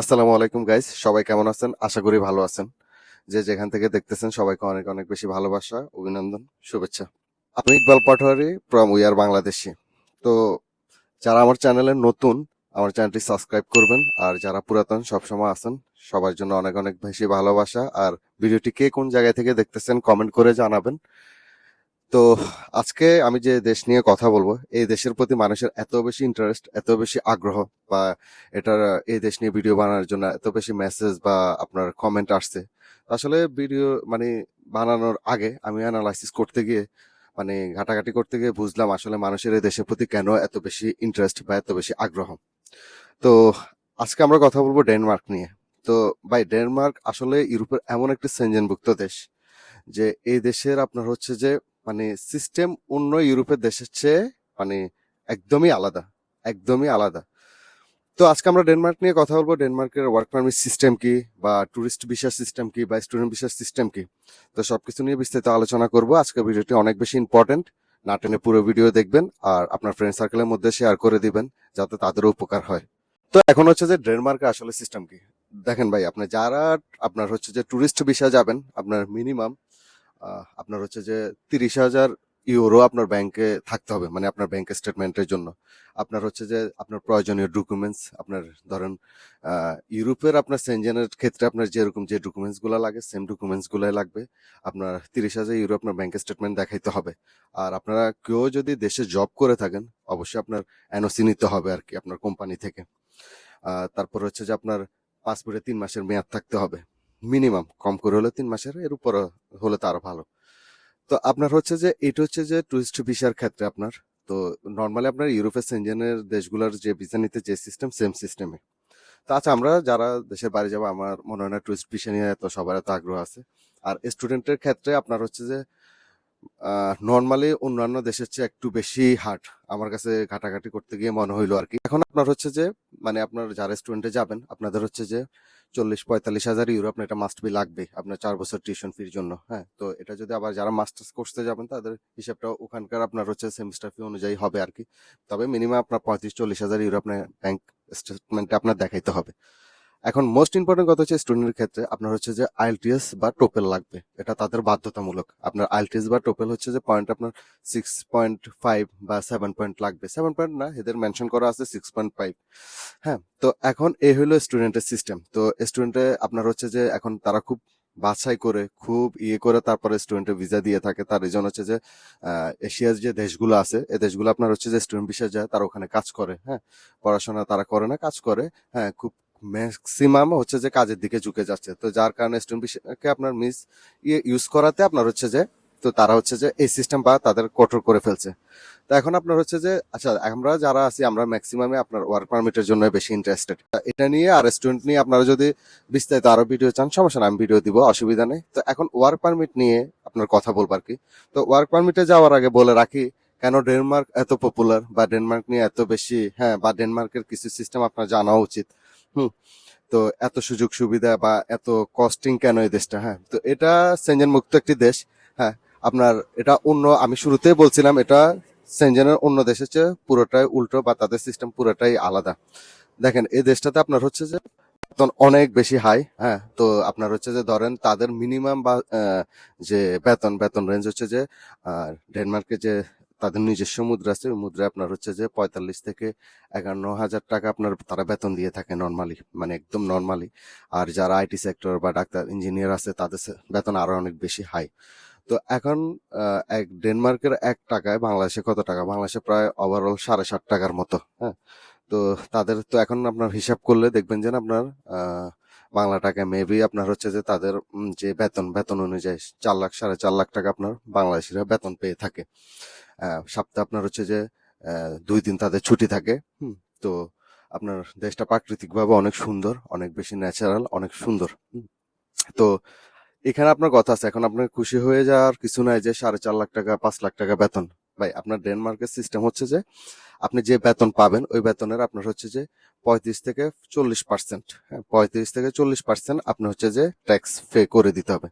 আসসালামু আলাইকুম গাইস সবাই কেমন আছেন? আশা করি ভালো আছেন। যে যেখান থেকে দেখতেছেন, সবাইকে অনেক অনেক বেশি ভালোবাসা, অভিনন্দন, শুভেচ্ছা। আমি ইকবাল পাটোয়ারি ফ্রম উইয়ার বাংলাদেশি তো যারা আমার চ্যানেলে নতুন, আমার চ্যানেলটি সাবস্ক্রাইব করবেন। আর যারা পুরাতন, সবসময় আছেন, সবার জন্য অনেক অনেক বেশি ভালোবাসা। আর ভিডিওটি কে কোন জায়গায় থেকে দেখতেছেন কমেন্ট করে জানাবেন। তো আজকে আমি যে দেশ নিয়ে কথা বলব, এই দেশের প্রতি মানুষের এত বেশি ইন্টারেস্ট এত বেশি আগ্রহ বা এটার, এই দেশ নিয়ে ভিডিও বানানোর জন্য এত বেশি মেসেজ বা আপনার কমেন্ট আসছে। আসলে ভিডিও মানে বানানোর আগে আমি অ্যানালাইসিস করতে গিয়ে মানে ঘাটাঘাটি করতে গিয়ে বুঝলাম আসলে মানুষের এই দেশের প্রতি কেন এত বেশি ইন্টারেস্ট বা এত বেশি আগ্রহ। তো আজকে আমরা কথা বলব ডেনমার্ক নিয়ে। তো ভাই ডেনমার্ক আসলে ইউরোপের এমন একটি সেঞ্জনভুক্ত দেশ যে এই দেশের আপনার হচ্ছে যে মানে সিস্টেম অন্য ইউরোপের দেশের চেয়ে মানে একদমই আলাদা একদমই আলাদা। তো আজকে আমরা ডেনমার্ক নিয়ে কথা বলব। ডেনমার্কের ওয়ার্ক পারমিট সিস্টেম কি বা ট্যুরিস্ট ভিসা সিস্টেম কি বা স্টুডেন্ট ভিসা সিস্টেম কি? তো সবকিছু নিয়ে বিস্তারিত আলোচনা করব। আজকে ভিডিওটি অনেক বেশি ইম্পর্টেন্ট না টেনে পুরো ভিডিও দেখবেন আর আপনার ফ্রেন্ড সার্কেলের মধ্যে শেয়ার করে দিবেন যাতে তাদেরও উপকার হয়। তো এখন হচ্ছে যে ডেনমার্কের আসলে সিস্টেম কি? দেখেন ভাই, আপনি যারা, আপনার হচ্ছে যে ট্যুরিস্ট ভিসা যাবেন, আপনার মিনিমাম আপনার হচ্ছে যে তিরিশ হাজার ইউরো আপনার ব্যাংকে থাকতে হবে মানে আপনার ব্যাংক স্টেটমেন্টের জন্য। আপনার হচ্ছে যে আপনার প্রয়োজনীয় ডকুমেন্টস আপনার ধরেন ইউরোপের আপনার সেনজেনের ক্ষেত্রে আপনার যেরকম যে ডকুমেন্টসগুলো লাগে সেম ডকুমেন্টস গুলাই লাগবে। আপনার তিরিশ হাজার ইউরো আপনার ব্যাংক স্টেটমেন্ট দেখাইতে হবে। আর আপনারা কেউ যদি দেশে জব করে থাকেন, অবশ্যই আপনার এনওসি নিতে হবে আর কি, আপনার কোম্পানি থেকে। তারপর হচ্ছে যে আপনার পাসপোর্টে তিন মাসের মেয়াদ থাকতে হবে। মিনিমাম কম করে হলে তিন মাসের, এর উপর হলে তো আরও ভালো। তো আপনার হচ্ছে যে, এটা হচ্ছে যে টুরিস্ট ভিসার ক্ষেত্রে আপনার, তো নর্মালি আপনার ইউরোপের সেনজেনের দেশগুলোর যে ভিসা নিতে যে সিস্টেম সেম সিস্টেমে তো আচ্ছা আমরা যারা দেশের বাইরে যাব, আমার মনে হয় না টুরিস্ট ভিসা নিয়ে এত সবার এত আগ্রহ আছে। আর স্টুডেন্টের ক্ষেত্রে আপনার হচ্ছে যে নর্মালি অন্যান্য দেশের চেয়ে একটু বেশি হার্ড আমার কাছে ঘাটাঘাটি করতে গিয়ে মনে হইল আর কি। এখন আপনার হচ্ছে যে মানে আপনার যারা স্টুডেন্টে যাবেন, আপনাদের হচ্ছে যে চল্লিশ, পঁয়তাল্লিশ হাজার ইউরো আপনার এটা মাস্ট বি লাগবে আপনার চার বছর টিউশন ফির জন্য হ্যাঁ? তো এটা যদি আবার যারা মাস্টার্স করতে যাবেন, তাদের হিসাবটা ওখানকার আপনার হচ্ছে সেমিস্টার ফি অনুযায়ী হবে আর কি। তবে মিনিমাম আপনার পঁয়ত্রিশ, চল্লিশ হাজার ইউরো আপনার ব্যাংক স্টেটমেন্টে আপনার দেখাইতে হবে। এখন মোস্ট ইম্পর্টেন্ট কথা হচ্ছে স্টুডেন্টের ক্ষেত্রে আপনার হচ্ছে যে আইএলটিএস বা টোপেল লাগবে। এটা তাদের বাধ্যতামূলক। আপনার আইএলটিএস বা টোপেল হচ্ছে যে পয়েন্ট আপনার সিক্স পয়েন্ট ফাইভ বা সেভেন পয়েন্ট লাগবে। সেভেন পয়েন্ট না, এদের মেনশন করা আছে সিক্স পয়েন্ট ফাইভ হ্যাঁ তো এখন এই হলো স্টুডেন্টের সিস্টেম তো স্টুডেন্টে আপনার হচ্ছে যে এখন তারা খুব বাছাই করে, খুব ইয়ে করে তারপরে স্টুডেন্টের ভিসা দিয়ে থাকে। তার রিজন হচ্ছে যে এশিয়ার যে দেশগুলো আছে এই দেশগুলো আপনার হচ্ছে যে স্টুডেন্ট ভিসা যায়, তারা ওখানে কাজ করে। হ্যাঁ পড়াশোনা তারা করে না, কাজ করে। হ্যাঁ খুব ম্যাক্সিমাম হচ্ছে যে কাজের দিকে ঝুঁকে যাচ্ছে। তো যার কারণে স্টুডেন্ট ভিসাকে আপনার মিস ইয়ে ইউজ করাতে আপনার হচ্ছে যে, তো তারা হচ্ছে যে এই সিস্টেম বা তাদের কঠোর করে ফেলছে। তো এখন আপনার হচ্ছে যে আচ্ছা আমরা যারা আছি, আমরা ম্যাক্সিমামে আপনার ওয়ার্ক পারমিটের জন্য বেশি ইন্টারেস্টেড এটা নিয়ে আর স্টুডেন্ট নিয়ে আপনারা যদি বিস্তারিত আরও ভিডিও চান, সমস্যা আমি ভিডিও দিব, অসুবিধা নেই। তো এখন ওয়ার্ক পারমিট নিয়ে আপনার কথা বলব আর কি। তো ওয়ার্ক পারমিটে যাওয়ার আগে বলে রাখি, কেন ডেনমার্ক এত পপুলার বা ডেনমার্ক নিয়ে এত বেশি হ্যাঁ বা ডেনমার্কের কিছু সিস্টেম আপনার জানা উচিত। হুম। তো এত সুযোগ সুবিধা বা এত কস্টিং কেন এই দেশটা হ্যাঁ? তো এটা সেঞ্জেন মুক্ত একটি দেশ হ্যাঁ? আপনার এটা অন্য আমি শুরুতেই বলছিলাম এটা সেঞ্জেনের অন্য দেশের চেয়ে পুরোটাই উল্টো বা তাদের সিস্টেম পুরোটাই আলাদা। দেখেন এই দেশটাতে আপনার হচ্ছে যে অনেক বেশি হাই হ্যাঁ? তো আপনার হচ্ছে যে ধরেন তাদের মিনিমাম বা যে বেতন বেতন রেঞ্জ হচ্ছে যে আহ, ডেনমার্কে যে তাদের নিজস্ব মুদ্রা আছে। ওই মুদ্রা আপনার হচ্ছে যে পঁয়তাল্লিশ থেকে একান্ন হাজার টাকা আপনার তারা বেতন দিয়ে থাকে নর্মালি মানে একদম নর্মালি আর যারা আইটি সেক্টর বা ডাক্তার ইঞ্জিনিয়ার আছে তাদের বেতন আরও অনেক বেশি হাই তো এখন এক ডেনমার্কের এক টাকায় বাংলাদেশে কত টাকা? বাংলাদেশে প্রায় ওভারঅল সাড়ে সাত টাকার মতো হ্যাঁ। তো তাদের তো এখন আপনার হিসাব করলে দেখবেন যে আপনার আহ, বাংলা টাকায় মেবি আপনার হচ্ছে যে তাদের যে বেতন বেতন অনুযায়ী চার লাখ, সাড়ে চার লাখ টাকা আপনার বাংলাদেশিরা বেতন পেয়ে থাকে। সপ্তাহে আপনার হচ্ছে যে দুই দিন তাদের ছুটি থাকে তো আপনার দেশটা প্রাকৃতিকভাবে অনেক সুন্দর, অনেক বেশি ন্যাচারাল অনেক সুন্দর তো এখানে আপনার কথা আছে, এখন আপনার খুশি হয়ে যাওয়ার কিছু নাই যে সাড়ে চার লাখ টাকা, পাঁচ লাখ টাকা বেতন। ভাই, আপনার ডেনমার্কের সিস্টেম হচ্ছে যে আপনি যে বেতন পাবেন ওই বেতনের আপনার হচ্ছে যে পঁয়ত্রিশ থেকে চল্লিশ পার্সেন্ট। হ্যাঁ পঁয়ত্রিশ থেকে চল্লিশ পার্সেন্ট আপনি হচ্ছে যে ট্যাক্স পে করে দিতে হবে।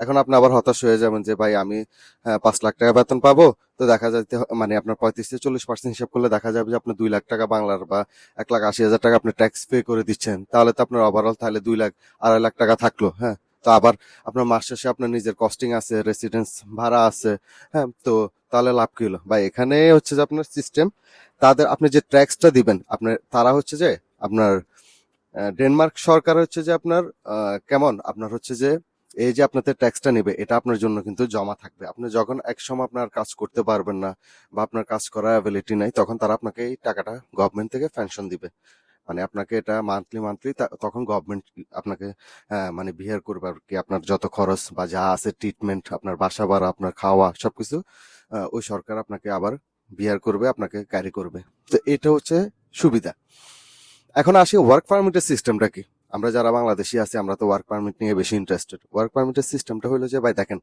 এখন আপনি আবার হতাশ হয়ে যাবেন যে ভাই আমি হ্যাঁ, পাঁচ লাখ টাকা বেতন পাবো। তো দেখা যাচ্ছে মানে আপনার পঁয়ত্রিশ থেকে চল্লিশ পার্সেন্ট হিসাব করলে দেখা যাবে যে আপনি দুই লাখ টাকা বাংলার বা এক লাখ আশি হাজার টাকা আপনি ট্যাক্স পে করে দিচ্ছেন। তাহলে তো আপনার ওভারঅল তাহলে দুই লাখ আড়াই লাখ টাকা থাকল হ্যাঁ। তো আবার আপনার মাস শেষে আপনার নিজের কস্টিং আছে রেসিডেন্স ভাড়া আছে হ্যাঁ তো তাহলে লাভ কি হলো? ভাই, এখানে হচ্ছে যে আপনার সিস্টেম তাদের আপনি যে ট্যাক্সটা দিবেন, আপনার, তারা হচ্ছে যে আপনার ডেনমার্ক সরকার হচ্ছে যে আপনার কেমন? আপনার হচ্ছে যে এই যে আপনাদের ট্যাক্সটা নেবে, এটা আপনার জন্য কিন্তু জমা থাকবে। আপনি যখন এক সময় আপনার কাজ করতে পারবেন না বা আপনার কাজ করার অ্যাবিলিটি নাই, তখন তারা আপনাকে এই টাকাটা গভর্নমেন্ট থেকে পেনশন দিবে। মানে আপনাকে এটা মান্থলি মান্থলি তখন গভর্নমেন্ট আপনাকে মানে বিহের করবে আর কি। আপনার যত খরচ বা যা আছে ট্রিটমেন্ট আপনার বাসা ভাড়া, আপনার খাওয়া, সবকিছু ওই সরকার আপনাকে আবার বিহার করবে, আপনাকে ক্যারি করবে। তো এটা হচ্ছে সুবিধা। এখন আসি ওয়ার্ক পারমিটের সিস্টেমটা কি? আমরা যারা বাংলাদেশি আছি, আমরা তো ওয়ার্ক পারমিট নিয়ে বেশি ইন্টারেস্টেড ওয়ার্ক পারমিটের সিস্টেমটা হলো যে, ভাই দেখেন,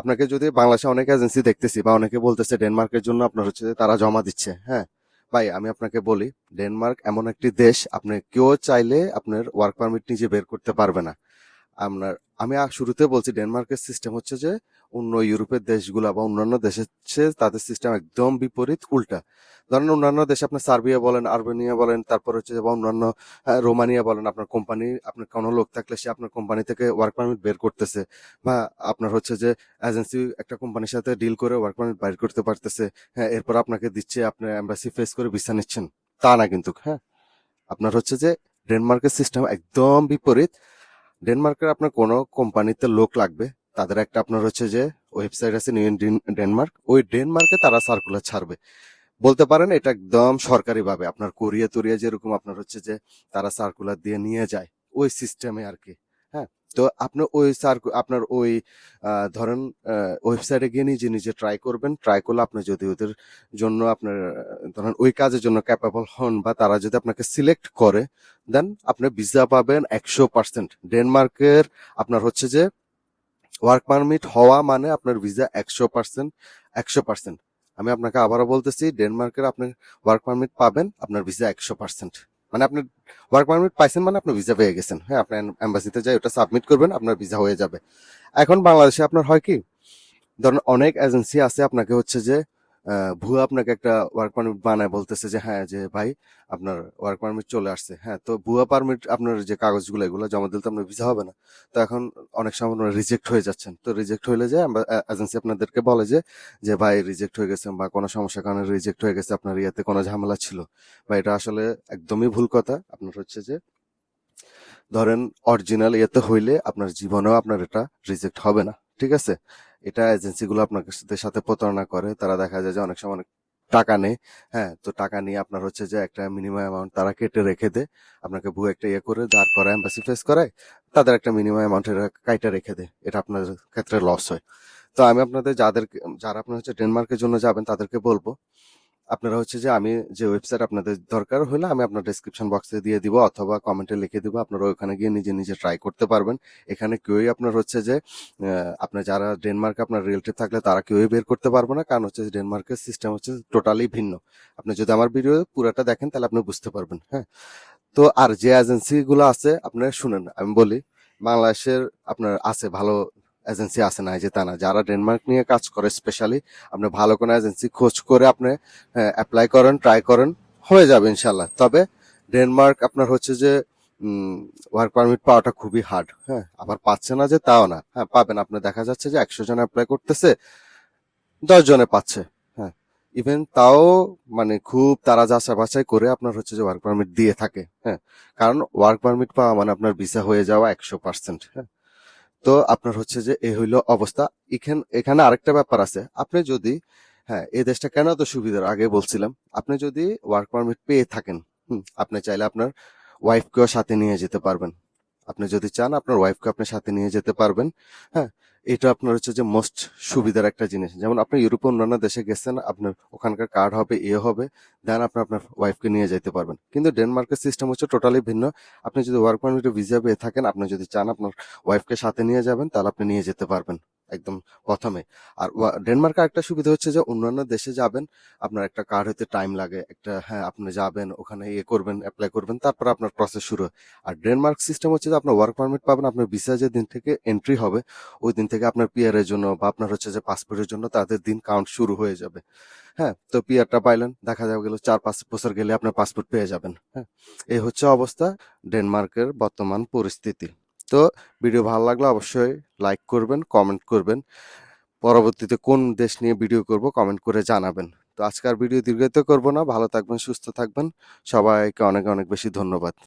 আপনাকে যদি বাংলাদেশে অনেক এজেন্সি দেখতেছি বা অনেকে বলতেছে ডেনমার্কের জন্য আপনার হচ্ছে তারা জমা দিচ্ছে। হ্যাঁ ভাই, আমি আপনাকে বলি ডেনমার্ক এমন একটি দেশ, আপনি কেউ চাইলে আপনার ওয়ার্ক পারমিট নিজে বের করতে পারবে না। আপনার, আমি শুরুতে বলছি ডেনমার্কের সিস্টেম হচ্ছে যে, অন্য ইউরোপের দেশগুলা বা অন্যান্য দেশের তাদের সিস্টেম একদম বিপরীত, উল্টা। ধরেন অন্যান্য দেশে আপনার সার্বিয়া বলেন, আর্মেনিয়া বলেন, তারপর হচ্ছে যে বা অন্যান্য রোমানিয়া বলেন, আপনার কোম্পানি আপনার কোনো লোক থাকলে সে আপনার কোম্পানি থেকে ওয়ার্ক পারমিট বের করতেছে বা আপনার হচ্ছে যে এজেন্সি একটা কোম্পানির সাথে ডিল করে ওয়ার্ক পারমিট বাইর করতে পারতেছে হ্যাঁ এরপর আপনাকে দিচ্ছে আপনার এম্বাসি ফেস করে ভিসা নিচ্ছেন। তা না কিন্তু হ্যাঁ। আপনার হচ্ছে যে ডেনমার্কের সিস্টেম একদম বিপরীত ডেনমার্কের আপনার কোনো কোম্পানিতে লোক লাগবে, তাদের একটা আপনার হচ্ছে যে ওয়েবসাইট আছে নিউ ডেনমার্ক, ওই ডেনমার্কে তারা সার্কুলার ছাড়বে। বলতে পারেন এটা একদম সরকারিভাবে, আপনার কোরিয়া তোরিয়া যেরকম আপনার হচ্ছে যে তারা সার্কুলার দিয়ে নিয়ে যায়, ওই সিস্টেমে আর কি। তো আপনি, ওই সার্কু আপনার ওই ধরেন ওয়েবসাইটে গিয়ে নিজে নিজে ট্রাই করবেন। ট্রাই করলে আপনি যদি ওদের জন্য আপনার, ধরেন, ওই কাজের জন্য ক্যাপেবল হন বা তারা যদি আপনাকে সিলেক্ট করে দেন আপনি ভিসা পাবেন একশো পার্সেন্ট ডেনমার্কের আপনার হচ্ছে যে ওয়ার্ক পারমিট হওয়া মানে আপনার ভিসা একশো পার্সেন্ট একশো পার্সেন্ট আমি আপনাকে আবারও বলতেছি ডেনমার্কের আপনি ওয়ার্ক পারমিট পাবেন, আপনার ভিসা একশো পার্সেন্ট মানে আপনি ওয়ার্ক পারমিট পাইছেন মানে আপনি ভিসা পেয়ে গেছেন। হ্যাঁ আপনি এম্বাসিতে যাই, ওটা সাবমিট করবেন, আপনার ভিসা হয়ে যাবে। এখন বাংলাদেশে আপনার হয় কি? ধরুন অনেক এজেন্সি আছে আপনাকে হচ্ছে যে ভুয়া আপনাকে একটা ওয়ার্ক পারমিট বানায় বলতেছে যে হ্যাঁ যে ভাই আপনার ওয়ার্ক পারমিট চলে আসছে। হ্যাঁ তো ভুয়া পারমিট আপনার যে কাগজগুলো, এগুলো জমা দিলে তো আপনার ভিসা হবে না। তো এখন অনেক সময় আপনারা রিজেক্ট হয়ে যাচ্ছেন। তো রিজেক্ট হলে যে এজেন্সি আপনাদেরকে বলে যে যে ভাই রিজেক্ট হয়ে গেছে বা কোনো সমস্যার কারণে রিজেক্ট হয়ে গেছে, আপনার ইয়েতে কোনো ঝামেলা ছিল। বা এটা আসলে একদমই ভুল কথা। আপনার হচ্ছে যে, ধরেন অরিজিনাল ইয়েতে হইলে আপনার জীবনেও আপনার এটা রিজেক্ট হবে না। ঠিক আছে? এটা এজেন্সিগুলো আপনার সাথে প্রতারণা করে। তারা দেখা যায় যে অনেক সময় অনেক টাকা নেয়। হ্যাঁ তো টাকা নিয়ে আপনার হচ্ছে যে একটা মিনিমাম অ্যামাউন্ট তারা কেটে রেখে দেয়। আপনাকে ভুয়ো একটা ইয়ে করে, দাঁড় করায় এম্বাসি ফেস করায়, তাদের একটা মিনিমাম অ্যামাউন্টের কাইটা রেখে দেয়। এটা আপনার ক্ষেত্রে লস হয়। তো আমি আপনাদের যাদের যারা আপনার হচ্ছে ডেনমার্কের জন্য যাবেন তাদেরকে বলব আপনারা হচ্ছে যে আমি যে ওয়েবসাইট আপনাদের দরকার হলে আমি আপনার ডেসক্রিপশন বক্সে দিয়ে দিব অথবা কমেন্টে লিখে দিব। আপনারা ওখানে গিয়ে নিজে নিজে ট্রাই করতে পারবেন। এখানে কেউই আপনার হচ্ছে যে আপনার যারা ডেনমার্কে আপনার রিলেটিভ থাকলে তারা কেউই বের করতে পারবে না। কারণ হচ্ছে ডেনমার্কের সিস্টেম হচ্ছে টোটালি ভিন্ন। আপনি যদি আমার ভিডিও পুরোটা দেখেন তাহলে আপনি বুঝতে পারবেন হ্যাঁ? তো আর যে এজেন্সিগুলো আছে, আপনারা শুনেন। আমি বলি, বাংলাদেশের আপনার আছে ভালো এজেন্সি আছে না যে তা না। যারা ডেনমার্ক নিয়ে কাজ করে স্পেশালি আপনি ভালো কোনো এজেন্সি খোঁজ করে আপনি অ্যাপ্লাই করেন ট্রাই করেন, হয়ে যাবে ইনশাল্লাহ তবে ডেনমার্ক আপনার হচ্ছে যে ওয়ার্ক পারমিট পাওয়াটা খুবই হার্ড হ্যাঁ। আবার পাচ্ছে না যে তাও না হ্যাঁ পাবেন। আপনি দেখা যাচ্ছে যে একশো জন অ্যাপ্লাই করতেছে, দশ জনে পাচ্ছে হ্যাঁ। ইভেন তাও মানে খুব তারা যাচাই বাছাই করে আপনার হচ্ছে যে ওয়ার্ক পারমিট দিয়ে থাকে হ্যাঁ। কারণ ওয়ার্ক পারমিট পাওয়া মানে আপনার ভিসা হয়ে যাওয়া একশো পার্সেন্ট হ্যাঁ। তো আপনার হচ্ছে যে এই হইল অবস্থা। এখানে এখানে আরেকটা ব্যাপার আছে। আপনি যদি হ্যাঁ এই দেশটা কেন এত সুবিধার? আগে বলছিলাম। আপনি যদি ওয়ার্ক পারমিট পেয়ে থাকেন আপনি চাইলে আপনার ওয়াইফকেও সাথে নিয়ে যেতে পারবেন। আপনি যদি চান, আপনার ওয়াইফকে আপনি সাথে নিয়ে যেতে পারবেন। হ্যাঁ এটা আপনার হচ্ছে যে মোস্ট সুবিধার একটা জিনিস। যেমন আপনি ইউরোপে অন্যান্য দেশে গেছেন, আপনার ওখানকার কার্ড হবে, এ হবে দেন আপনি আপনার ওয়াইফকে নিয়ে যেতে পারবেন। কিন্তু ডেনমার্কের সিস্টেম হচ্ছে টোটালি ভিন্ন। আপনি যদি ওয়ার্ক পারমিটে ভিসা পেয়ে থাকেন, আপনি যদি চান আপনার ওয়াইফকে সাথে নিয়ে যাবেন, তাহলে আপনি নিয়ে যেতে পারবেন, একদম প্রথমে। আর ডেনমার্কের একটা সুবিধা হচ্ছে যে অন্যান্য দেশে যাবেন, আপনার একটা কার্ড হতে টাইম লাগে, একটা হ্যাঁ আপনি যাবেন, ওখানে ইয়ে করবেন অ্যাপ্লাই করবেন, তারপর আপনার প্রসেস শুরু আর ডেনমার্ক সিস্টেম হচ্ছে যে আপনার ওয়ার্ক পারমিট পাবেন, আপনার ভিসা যে দিন থেকে এন্ট্রি হবে, ওই দিন থেকে আপনার পিয়ারের জন্য বা আপনার হচ্ছে যে পাসপোর্টের জন্য তাদের দিন কাউন্ট শুরু হয়ে যাবে। হ্যাঁ তো পিয়ারটা পাইলেন, দেখা যাবে গেল চার পাঁচ বছর গেলে আপনার পাসপোর্ট পেয়ে যাবেন। হ্যাঁ এই হচ্ছে অবস্থা ডেনমার্কের বর্তমান পরিস্থিতি। তো ভিডিও ভালো লাগলে অবশ্যই লাইক করবেন কমেন্ট করবেন। পরবর্তীতে কোন দেশ নিয়ে ভিডিও করব কমেন্ট করে জানাবেন। তো আজকের ভিডিও দীর্ঘায়িত করব না, ভালো থাকবেন, সুস্থ থাকবেন। সবাইকে অনেক অনেক বেশি ধন্যবাদ।